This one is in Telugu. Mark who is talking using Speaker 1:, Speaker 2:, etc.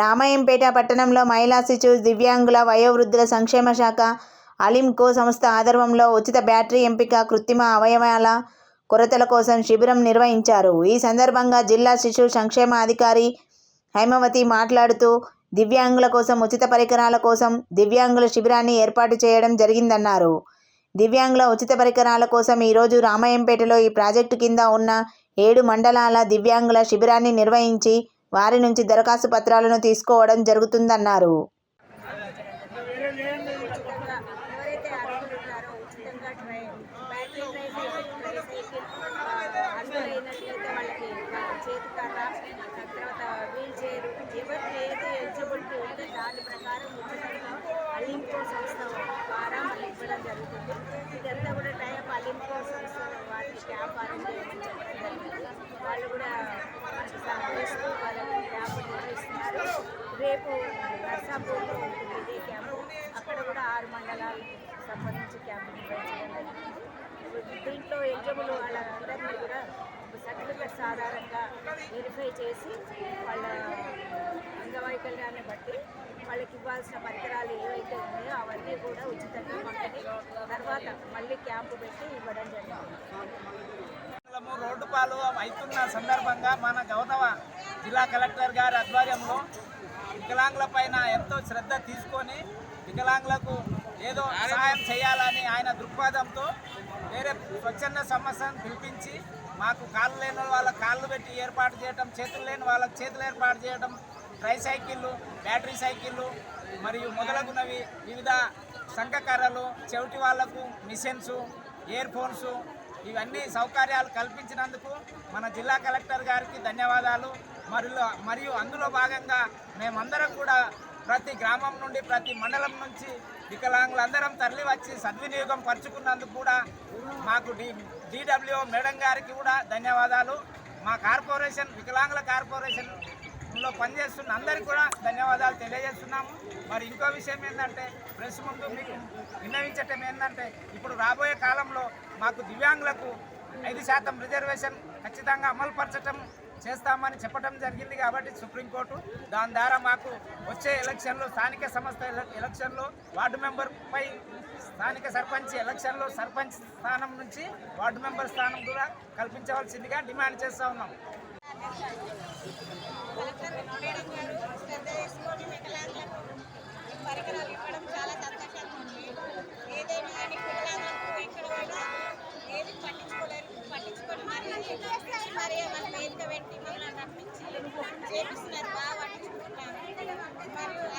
Speaker 1: రామాయంపేట పట్టణంలో మహిళా శిశు దివ్యాంగుల వయోవృద్ధుల సంక్షేమ శాఖ అలింకో సంస్థ ఆధ్వర్యంలో ఉచిత బ్యాటరీ ఎంపిక కృత్రిమ అవయవాల కొరతల కోసం శిబిరం నిర్వహించారు. ఈ సందర్భంగా జిల్లా శిశు సంక్షేమ అధికారి హైమవతి మాట్లాడుతూ దివ్యాంగుల కోసం ఉచిత పరికరాల కోసం దివ్యాంగుల శిబిరాన్ని ఏర్పాటు చేయడం జరిగిందన్నారు. దివ్యాంగుల ఉచిత పరికరాల కోసం ఈరోజు రామాయంపేటలో ఈ ప్రాజెక్టు కింద ఉన్న ఏడు మండలాల దివ్యాంగుల శిబిరాన్ని నిర్వహించి వారి నుంచి దరఖాస్తు పత్రాలను తీసుకోవడం జరుగుతుందన్నారు.
Speaker 2: అలింకో సంస్థ ద్వారా ఇవ్వడం జరుగుతుంది ఇదంతా కూడా టైప్ అలింకో సంస్థ క్యాంప్ అరేంజ్ చేయమని చెప్పడం జరిగింది వాళ్ళు కూడా సహకరిస్తూ రేపు నర్సాపూర్లో ఉంటుంది ఇదే క్యాంపు అక్కడ కూడా ఆరు మండలాలు సంబంధించి క్యాంపు నిర్వహించడం దీంట్లో ఎలిజిబుల్ వాళ్ళందరినీ కూడా సర్టిఫికెట్స్ ఆధారంగా వెరిఫై చేసి వాళ్ళ అంగవైకల్యాన్ని బట్టి వాళ్ళకి ఇవ్వాల్సిన పరికరాలు ఏవైతే ఉన్నాయో అవన్నీ కూడా ఉచితంగా పంపిణీ తర్వాత మళ్ళీ క్యాంపు పెట్టి ఇవ్వడం జరిగింది.
Speaker 3: రోడ్డు పాలు అవుతున్న సందర్భంగా మన గౌతమ జిల్లా కలెక్టర్ గారి ఆధ్వర్యంలో వికలాంగుల పైన ఎంతో శ్రద్ధ తీసుకొని వికలాంగులకు ఏదో సహాయం చేయాలని ఆయన దృక్పథంతో వేరే స్వచ్ఛంద సమస్యను పిలిపించి మాకు కాళ్ళు లేని వాళ్ళ కాళ్ళు పెట్టి ఏర్పాటు చేయడం చేతులు లేని వాళ్ళకి చేతులు ఏర్పాటు చేయడం ట్రై సైకిళ్ళు బ్యాటరీ సైకిళ్ళు మరియు మొదలగునవి వివిధ సంఘకర్రలు చెవిటి వాళ్ళకు మిషన్స్ ఇయర్ ఫోన్స్ ఇవన్నీ సౌకర్యాలు కల్పించినందుకు మన జిల్లా కలెక్టర్ గారికి ధన్యవాదాలు. మరియు మరియు అందులో భాగంగా మేమందరం కూడా ప్రతి గ్రామం నుండి ప్రతి మండలం నుంచి వికలాంగులందరం తరలి వచ్చి సద్వినియోగం పరుచుకున్నందుకు కూడా మాకు డి డిడబ్ల్యూ మేడం గారికి కూడా ధన్యవాదాలు. మా కార్పొరేషన్ వికలాంగుల కార్పొరేషన్లో పనిచేస్తున్న అందరికీ కూడా ధన్యవాదాలు తెలియజేస్తున్నాము. మరి ఇంకో విషయం ఏంటంటే ప్రెస్ ముందు మీకు విన్నవించటం ఏంటంటే ఇప్పుడు రాబోయే కాలంలో మాకు దివ్యాంగులకు ఐదు శాతం రిజర్వేషన్ ఖచ్చితంగా అమలుపరచటం చేస్తామని చెప్పడం జరిగింది కాబట్టి సుప్రీంకోర్టు దాని ద్వారా మాకు వచ్చే ఎలక్షన్లో స్థానిక సంస్థ ఎలక్షన్లో వార్డు మెంబర్పై స్థానిక సర్పంచ్ ఎలక్షన్లో సర్పంచ్ స్థానం నుంచి వార్డు మెంబర్ స్థానం కూడా కల్పించవలసిందిగా డిమాండ్ చేస్తూ ఉన్నాం
Speaker 2: కలెక్టర్ మేడం గారు శ్రద్ధ తీసుకొని వికలాంగులకు ఈ పరికరాలు ఇవ్వడం చాలా సంతోషంగా ఉంది ఏదైనా కానీ వికలాంగులకు ఎక్కడ పోయినా ఏది పట్టించుకోలేరు పట్టించుకొని మరి మరి మన వేదిక పెట్టి మమ్మల్ని చేపిస్తున్నారు బాగా పట్టించుకుంటున్నారు మరియు